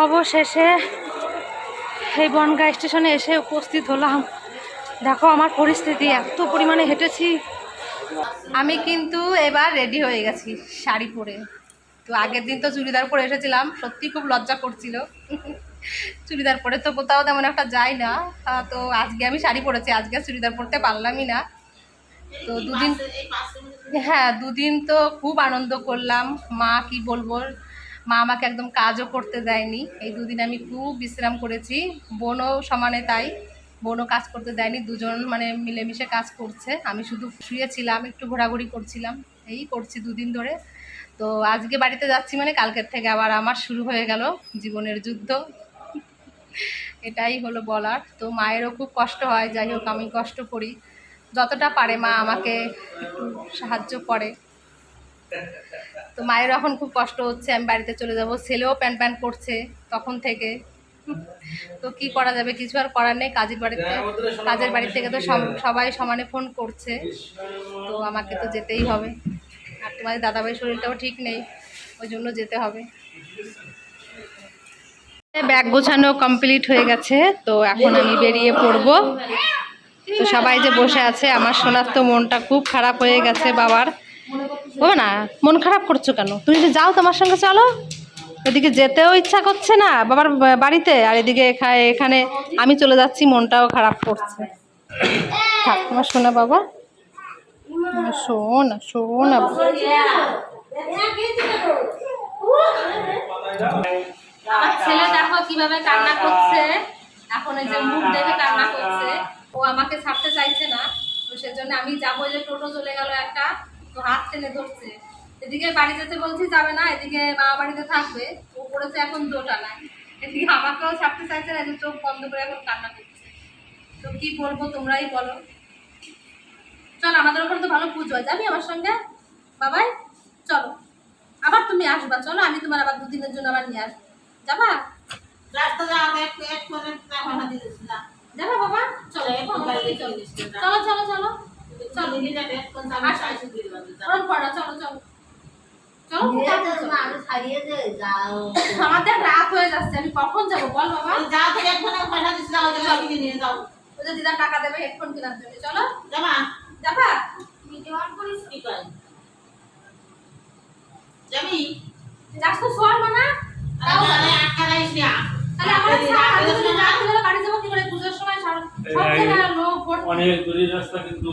অবশেষে এই বনগা স্টেশনে এসে উপস্থিত হলাম। দেখো আমার পরিস্থিতি, এত পরিমাণে হেঁটেছি। আমি কিন্তু এবার রেডি হয়ে গেছি শাড়ি পরে। তো আগের দিন তো চুড়িদার পরে এসেছিলাম, সত্যি খুব লজ্জা করছিল। চুড়িদার পরে তো কোথাও তেমন একটা যাই না। তো আজকে আমি শাড়ি পরেছি, আজকে চুড়িদার পরতে পারলামই না। তো দুদিন হ্যাঁ দুদিন তো খুব আনন্দ করলাম। মা কি বলব মা আমাকে একদম কাজও করতে দেয়নি। এই দুদিন আমি খুব বিশ্রাম করেছি। বোনও সমানে তাই। বোনও কাজ করতে দেয়নি। দুজন মানে মিলেমিশে কাজ করছে। আমি শুধু শুয়েছিলাম, একটু ঘোরাঘুরি করছিলাম। এই করছি দুদিন ধরে। তো আজকে বাড়িতে যাচ্ছি মানে কালকের থেকে আবার আমার শুরু হয়ে গেল জীবনের যুদ্ধ। এটাই হলো বলার। তো মায়েরও খুব কষ্ট হয়। যাই হোক, আমি কষ্ট করি। যতটা পারে মা আমাকে একটু সাহায্য করে। তো মায়ের এখন খুব কষ্ট হচ্ছে, আমি বাড়িতে চলে যাব। ছেলেও প্যান প্যান করছে তখন থেকে। তো কি করা যাবে? কিছু আর করার নেই, কাজের বাড়িতে কাজের বাড়ি থেকে তো সব- সবাই সমানে ফোন করছে। তো আমাকে তো যেতেই হবে। আর তোমাদের দাদাভাই শরীরটাও ঠিক নেই, ওই জন্য যেতে হবে। ব্যাগ গোছানো কমপ্লিট হয়ে গেছে, তো এখন আমি বেরিয়ে পড়ব। তো সবাই যে বসে আছে, আমার সোনার তো মনটা খুব খারাপ হয়ে গেছে বাবার। ও না, মন খারাপ করছ কেন? তুমি যে যাও তোমার সঙ্গে, চলো। এদিকে যেতেও ইচ্ছা করছে না, বাবার বাড়িতে। আর এদিকে এখানে আমি চলে যাচ্ছি, মনটাও খারাপ করছে। থাক, তোমার শোনা বাবা। শোনা শোনা বাবা। ছেলে দেখো কীভাবে কান্না করছে। এখন এই যে মুখ দেখে কান্না করছে। ও আমাকে ছাড়তে চাইছে না। তো সেজন্য আমি যাব যে টোটো চলে গেল একটা। তো হাত টেনে ধরছে। এদিকে বাড়ি যেতে বলছি যাবে না এদিকে বাবা বাড়িতে থাকবে ও পড়েছে এখন দোটানায় এদিকে আমাকেও ছাড়তে চাইছে না চোখ বন্ধ করে এখন কান্না করছে। তো কি বলব তোমরাই বলো। চল আমাদের ওখানে তো ভালো পুজো হয়। যাবি আমার সঙ্গে? বাবাই চলো। আবার তুমি আসবা চলো আমি তোমার আবার দুদিনের জন্য আবার নিয়ে আসব। যাবা? যাবা বাবা? চলো চলো চলো চলো। চলো চলো চলো আমাদের রাত হয়ে যাচ্ছে আমি কখন যাব বল বাবা ওই যে দিদা টাকা দেবে হেডফোন কেনার জন্য চলো যাবা যাস তো শোয়ার মানা তাহলে আমার আমি যদি না বাড়ি যাব কি করে পুজোর সময় সব জায়গায় লোক অনেক দূরের রাস্তা কিন্তু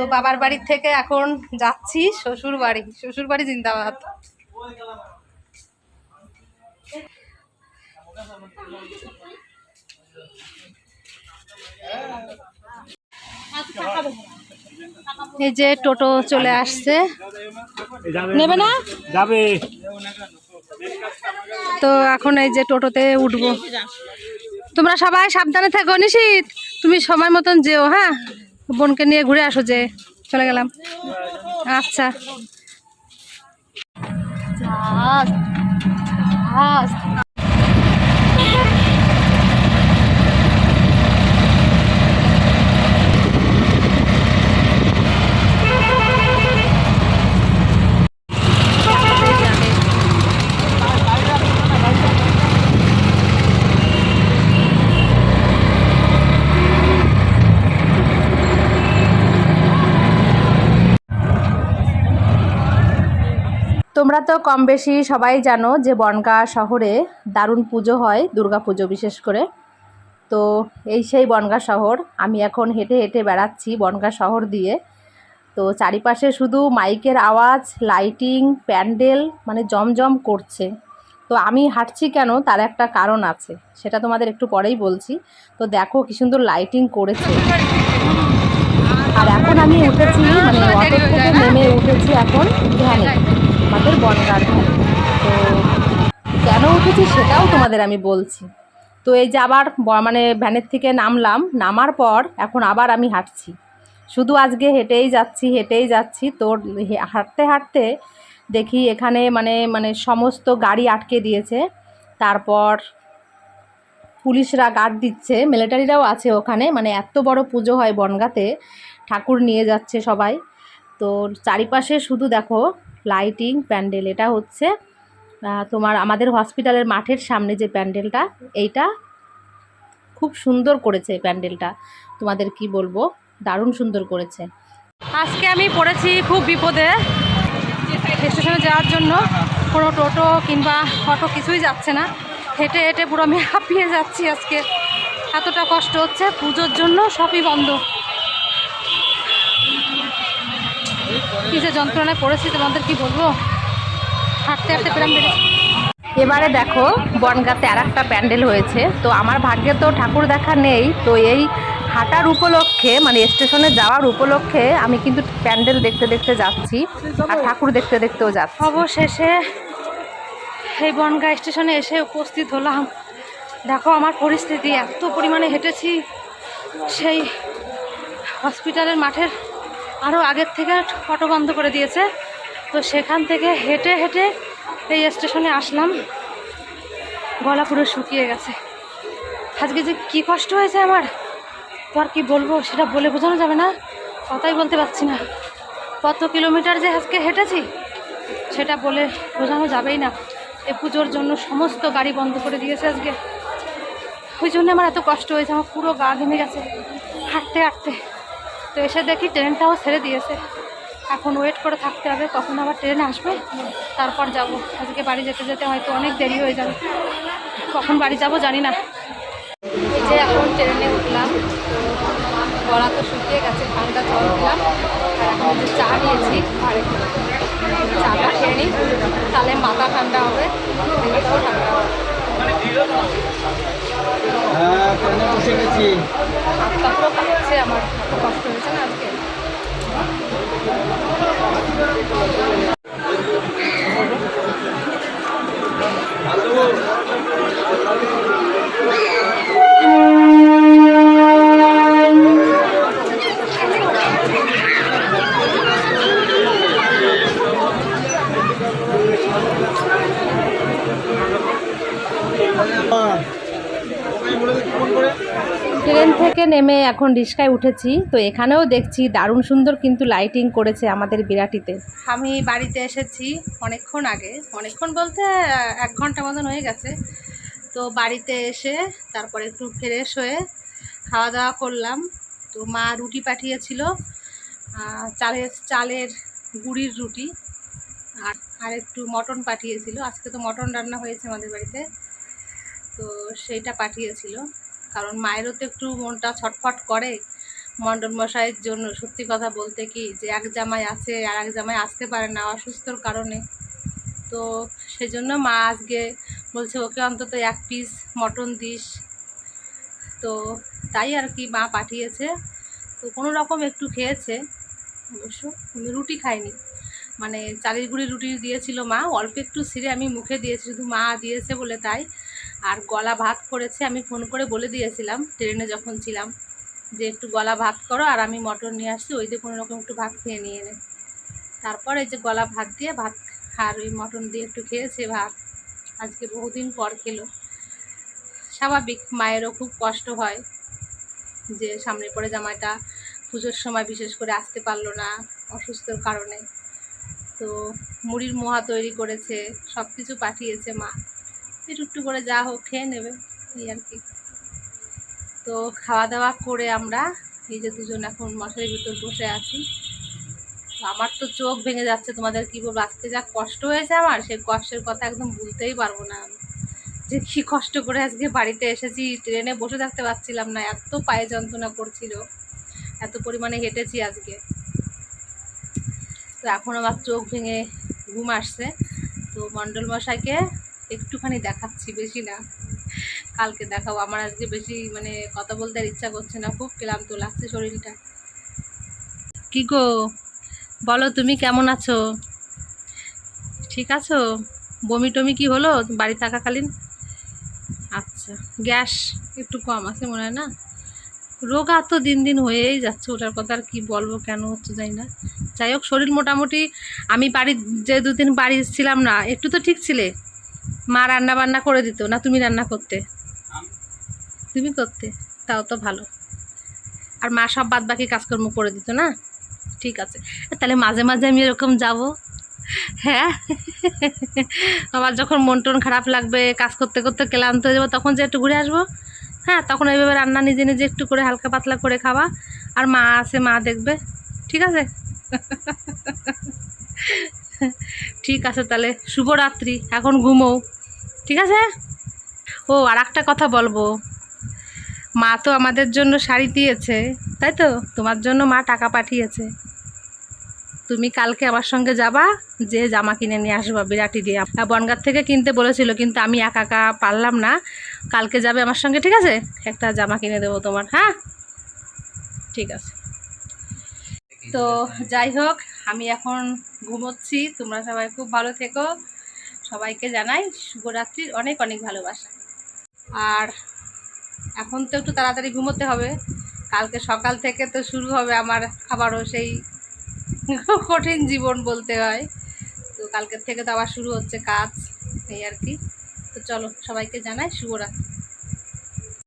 তো বাবার বাড়ির থেকে এখন যাচ্ছি শ্বশুর বাড়ি। শ্বশুর বাড়ি জিন্দাবাদ। এই যে টোটো চলে আসছে। নেবে না? যাবে। তো এখন এই যে টোটোতে উঠবো। তোমরা সবাই সাবধানে থেকো নিশিত। তুমি সময় মতন যেও হ্যাঁ? বোনকে নিয়ে ঘুরে আসো যে চলে গেলাম। আচ্ছা। তোমরা তো কম বেশি সবাই জানো যে বনগা শহরে দারুণ পুজো হয়, দুর্গা পুজো বিশেষ করে। তো এই সেই বনগা শহর, আমি এখন হেঁটে হেঁটে বেড়াচ্ছি বনগা শহর দিয়ে। তো চারিপাশে শুধু মাইকের আওয়াজ, লাইটিং, প্যান্ডেল মানে জমজম করছে। তো আমি হাঁটছি কেন? তার একটা কারণ আছে, সেটা তোমাদের একটু পরেই বলছি। তো দেখো কি সুন্দর লাইটিং করেছে। আর এখন আমি উঠেছি মানে অটো থেকে নেমে উঠেছি এখন ধ্যানে আমাদের বনগার তো কেন উঠেছি সেটাও তোমাদের আমি বলছি। তো এই যে আবার মানে ভ্যানের থেকে নামলাম, নামার পর এখন আবার আমি হাঁটছি। শুধু আজকে হেঁটেই যাচ্ছি হেঁটেই যাচ্ছি, তো হাঁটতে হাঁটতে দেখি এখানে মানে মানে সমস্ত গাড়ি আটকে দিয়েছে। তারপর পুলিশরা গার্ড দিচ্ছে, মিলিটারিরাও আছে ওখানে মানে এত বড় পুজো হয় বনগাতে। ঠাকুর নিয়ে যাচ্ছে সবাই। তো চারিপাশে শুধু দেখো লাইটিং প্যান্ডেল এটা হচ্ছে তোমার আমাদের হসপিটালের মাঠের সামনে যে প্যান্ডেলটা এইটা খুব সুন্দর করেছে প্যান্ডেলটা তোমাদের কি বলব? দারুণ সুন্দর করেছে। আজকে আমি পড়েছি খুব বিপদে স্টেশনে যাওয়ার জন্য। কোনো টোটো কিংবা অটো কিছুই যাচ্ছে না। হেঁটে হেঁটে পুরো আমি হাঁপিয়ে যাচ্ছি আজকে। এতটা কষ্ট হচ্ছে, পুজোর জন্য সবই বন্ধ। কি যে যন্ত্রণায় পড়েছি তোমাদের কি বলব? হাঁটতে হাঁটতে পেলাম এবারে দেখো, বনগাতে আর একটা প্যান্ডেল হয়েছে। তো আমার ভাগ্যে তো ঠাকুর দেখা নেই। তো এই হাঁটার উপলক্ষে মানে স্টেশনে যাওয়ার উপলক্ষে আমি কিন্তু প্যান্ডেল দেখতে দেখতে যাচ্ছি। আর ঠাকুর দেখতে দেখতেও যাচ্ছি। অবশেষে এই বনগা স্টেশনে এসে উপস্থিত হলাম। দেখো আমার পরিস্থিতি, এত পরিমাণে হেঁটেছি সেই হসপিটালের মাঠের আরও আগের থেকে অটো বন্ধ করে দিয়েছে। তো সেখান থেকে হেঁটে হেঁটে এই স্টেশনে আসলাম। গলা পুরো শুকিয়ে গেছে। আজকে যে কী কষ্ট হয়েছে আমার? তো আর কি বলব? সেটা বলে বোঝানো যাবে না। কথাই বলতে পারছি না। কত কিলোমিটার যে আজকে হেঁটেছি, সেটা বলে বোঝানো যাবেই না। এ পুজোর জন্য সমস্ত গাড়ি বন্ধ করে দিয়েছে আজকে। ওই জন্য আমার এত কষ্ট হয়েছে। আমার পুরো গা ঘেমে গেছে। হাঁটতে হাঁটতে। তো এসে দেখি ট্রেনটাও ছেড়ে দিয়েছে। এখন ওয়েট করে থাকতে হবে কখন আবার ট্রেন আসবে? তারপর যাব। আজকে বাড়ি যেতে যেতে হয়তো অনেক দেরি হয়ে যাবে। কখন বাড়ি যাব জানি না। এই যে এখন ট্রেনে উঠলাম গলা তো শুকিয়ে গেছে ঠান্ডা জল দিলাম। আর এখন যে চা নিয়েছি। ঘরে চাটা খেয়ে নিই। তাহলে মাথা ঠান্ডা হবে দিনটাও ঠান্ডা হবে। হ্যাঁ হাতটা পুরো আমার কষ্ট নেমে এখন রিক্সায় উঠেছি, তো এখানেও দেখছি দারুণ সুন্দর কিন্তু লাইটিং করেছে আমাদের বিরাটিতে। আমি বাড়িতে এসেছি অনেকক্ষণ আগে, অনেকক্ষণ বলতে এক ঘণ্টা মতন হয়ে গেছে। তো বাড়িতে এসে তারপরে একটু ফ্রেশ হয়ে খাওয়া দাওয়া করলাম। তো মা রুটি পাঠিয়েছিল চালের চালের গুড়ির রুটি, আর আর একটু মটন পাঠিয়েছিল। আজকে তো মটন রান্না হয়েছে আমাদের বাড়িতে, তো সেইটা পাঠিয়েছিল। কারণ মায়েরও তো একটু মনটা ছটফট করে মণ্ডল মশাইয়ের জন্য। সত্যি কথা বলতে কি যে এক জামাই আছে আর এক জামাই আসতে পারে না অসুস্থর কারণে। তো সেজন্য মা আজকে বলছে, ওকে অন্তত এক পিস মটন দিস। তো তাই আর কি মা পাঠিয়েছে। তো কোনো রকম একটু খেয়েছে অবশ্য। রুটি খাইনি। মানে চালের গুঁড়ি রুটি দিয়েছিল মা। অল্প একটু ছিঁড়ে আমি মুখে দিয়েছি। শুধু মা দিয়েছে বলে তাই। আর গলা ভাত করেছে, আমি ফোন করে বলে দিয়েছিলাম ট্রেনে যখন ছিলাম, যে একটু গলা ভাত করো আর আমি মটন নিয়ে আসছি, ওই দিয়ে কোনো রকম একটু ভাত খেয়ে নিয়ে নে তারপর এই যে গলা ভাত দিয়ে ভাত আর ওই মটন দিয়ে একটু খেয়েছে ভাত, আজকে বহুদিন পর খেলো। স্বাভাবিক, মায়েরও খুব কষ্ট হয় যে সামনে পড়ে জামাইটা পুজোর সময় বিশেষ করে আসতে পারল না অসুস্থর কারণে। তো মুড়ির মোহা তৈরি করেছে সব কিছু পাঠিয়েছে মা। একটু একটু করে যা হোক খেয়ে নেবে, এই আর কি। তো খাওয়া দাওয়া করে আমরা এই যে দুজন এখন মশারির ভিতর বসে আছি। তো আমার তো চোখ ভেঙে যাচ্ছে, তোমাদের কী বলব? আজকে যা কষ্ট হয়েছে আমার, সেই কষ্টের কথা একদম বলতেই পারব না আমি। যে কী কষ্ট করে আজকে বাড়িতে এসেছি, ট্রেনে বসে থাকতে পারছিলাম না, এত পায়ে যন্ত্রণা করছিল, এত পরিমাণে হেঁটেছি আজকে। তো এখন আমার চোখ ভেঙে ঘুম আসছে। তো মণ্ডল মশাইকে একটুখানি দেখাচ্ছি বেশি না। কালকে দেখাবো। আমার আজকে বেশি মানে কথা বলতে আর ইচ্ছা করছে না। খুব ক্লান্ত লাগছে শরীরটা। কি গো? বলো তুমি কেমন আছো? ঠিক আছো? বমি টমি কি হলো? বাড়ি থাকাকালীন? আচ্ছা গ্যাস একটু কম আছে মনে হয় না? রোগা তো দিন দিন হয়েই যাচ্ছে ওটার কথা আর কি বলব, কেন হচ্ছে জানি না। যাই হোক, শরীর মোটামুটি আমি বাড়ি যে দুদিন বাড়ি ছিলাম না, একটু তো ঠিক ছিলে। মা রান্না বান্না করে দিত, না তুমি রান্না করতে? তুমি করতে, তাও তো ভালো। আর মা সব বাদ বাকি কাজকর্ম করে দিত না? ঠিক আছে। তাহলে মাঝে মাঝে আমি এরকম যাব? হ্যাঁ? আমার যখন মন টন খারাপ লাগবে, কাজ করতে করতে ক্লান্ত হয়ে যাব, তখন যে একটু ঘুরে আসব? হ্যাঁ তখন এইভাবে রান্না নিজে নিজে একটু করে হালকা পাতলা করে খাওয়া। আর মা আছে, মা দেখবে। ঠিক আছে? ঠিক আছে তাহলে, শুভরাত্রি, এখন ঘুমো ঠিক আছে? ও আর একটা কথা বলব। মা তো আমাদের জন্য শাড়ি দিয়েছে, তাই তো? তোমার জন্য মা টাকা পাঠিয়েছে। তুমি কালকে আমার সঙ্গে যাবা, যে জামা কিনে নিয়ে আসবা, বিরাটি দিয়ে। আর বনগাঁ থেকে কিনতে বলেছিল, কিন্তু আমি একা একা পারলাম না। কালকে যাবে আমার সঙ্গে, ঠিক আছে? একটা জামা কিনে দেবো তোমার হ্যাঁ? ঠিক আছে। তো যাই হোক আমি এখন ঘুমোচ্ছি। তোমরা সবাই খুব ভালো থেকো। সবাইকে জানাই শুভরাত্রির অনেক অনেক ভালোবাসা। আর এখন তো একটু তাড়াতাড়ি ঘুমোতে হবে। কালকে সকাল থেকে তো শুরু হবে আমার আবারও সেই কঠিন জীবন বলতে হয়। তো কালকের থেকে তো আবার শুরু হচ্ছে কাজ, এই আর কি। তো চলো সবাইকে জানাই শুভরাত্রি।